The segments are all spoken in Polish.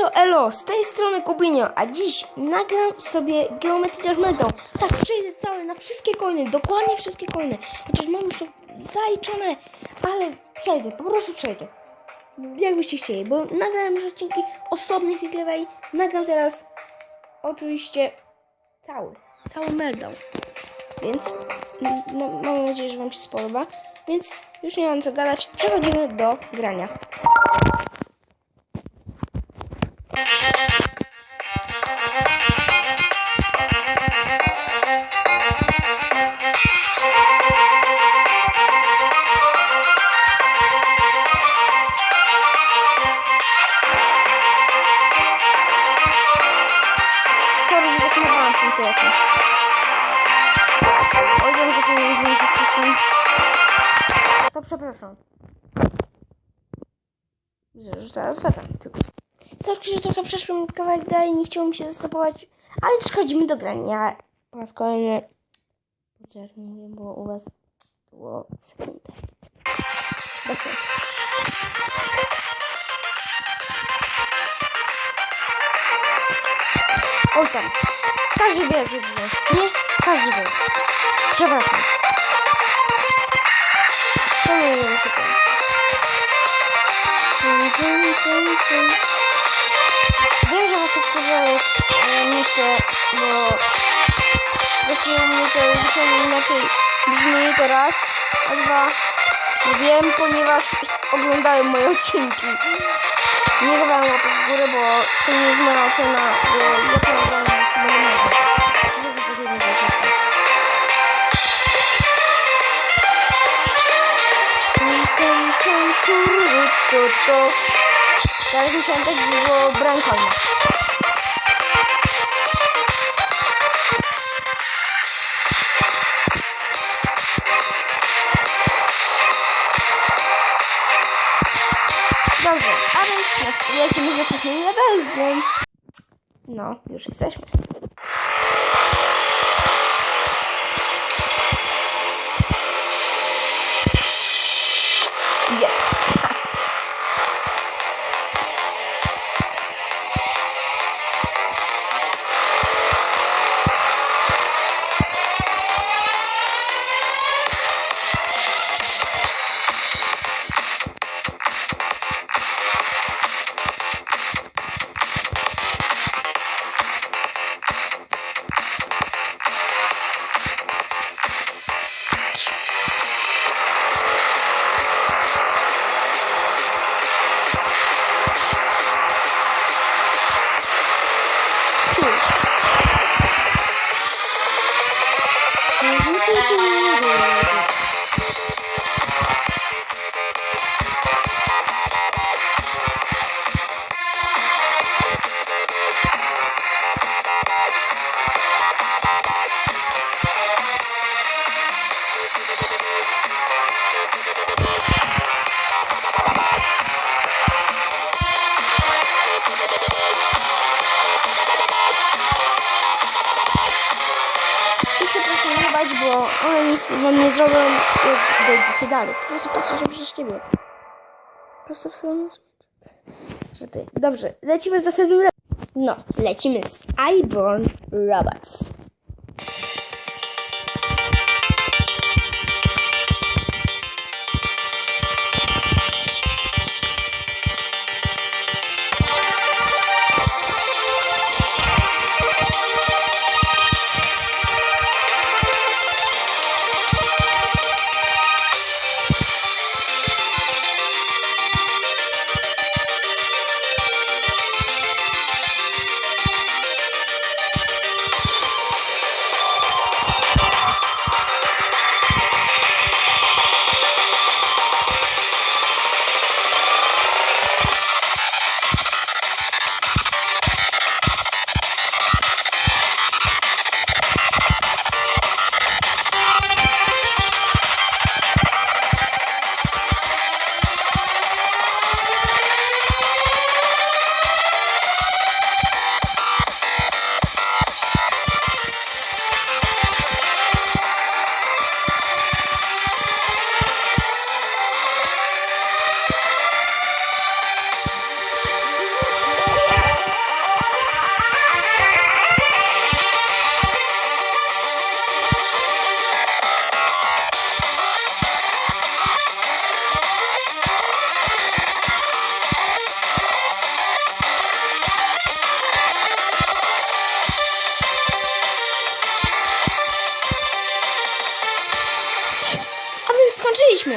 Elo, elo, z tej strony Kubinio, a dziś nagram sobie Geometry Medą. Tak, przejdę cały na wszystkie coiny, dokładnie wszystkie coiny. Chociaż mam już to zaliczone, ale przejdę, po prostu przejdę. Jakbyście chcieli, bo nagrałem już odcinki osobnych lewej, nagram teraz oczywiście cały, cały meltdown. Więc no, mam nadzieję, że Wam się spodoba. Więc już nie mam co gadać, przechodzimy do grania. Telefon. Oj, wiem, że powinienem z takim. To przepraszam. Zaraz wracam. Sorki, że trochę przeszło mi kawałek dalej, nie chciało mi się zastopować, ale przechodzimy do grania. Po raz kolejny. To mówię, bo u was było w sekundę. Bez sensu. Oj tam. Każdy wie, że wie. Nie? Każdy wie. Przepraszam. Tum, tum, tum. Wiem, że was nie chcę, bo właściwie u mnie to zupełnie inaczej brzmi to raz, a dwa wiem, ponieważ oglądają moje odcinki. Nie dawałem łapek w górę, bo to nie jest moja ocena, bo ja to tu, tu. Teraz musiałem tak było brankolne. Dobrze, a więc lecimy z następnym levelem. No, już jesteśmy. Jep. two. Nic wam nie zrobią, jak dojdziecie dalej. Po prostu patrzcie, że przez ciebie. Prosto w stronę. Dobrze, lecimy z następnym No, lecimy z Iborn Robots. Jesteśmy.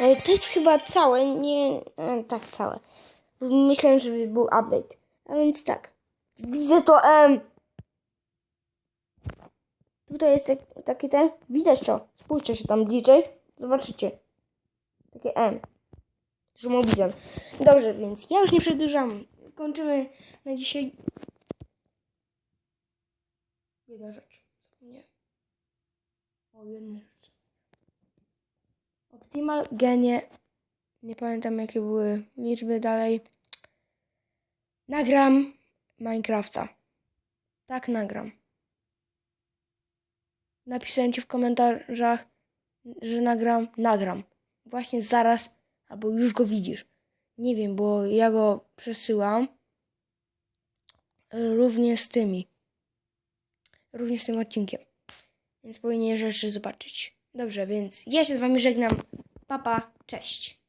E, To jest chyba całe, nie... e, Tak, całe. Myślałem, że był update. A więc tak. Widzę to M. Tutaj jest tak- taki ten. Widać to. Spójrzcie się tam bliżej. Zobaczycie. Takie M. Żumobizem. Dobrze, więc ja już nie przedłużam. Kończymy na dzisiaj. Jedna rzecz. Zapomniałem. O, jedna rzecz. Optimal genie. Nie pamiętam jakie były liczby dalej. Nagram Minecrafta. Tak nagram. Napisałem ci w komentarzach, że nagram. Nagram. Właśnie zaraz, albo już go widzisz. Nie wiem, bo ja go przesyłam. y, Również z tymi. Również z tym odcinkiem. Więc powinien rzeczy zobaczyć. Dobrze, więc ja się z wami żegnam. Papa, cześć.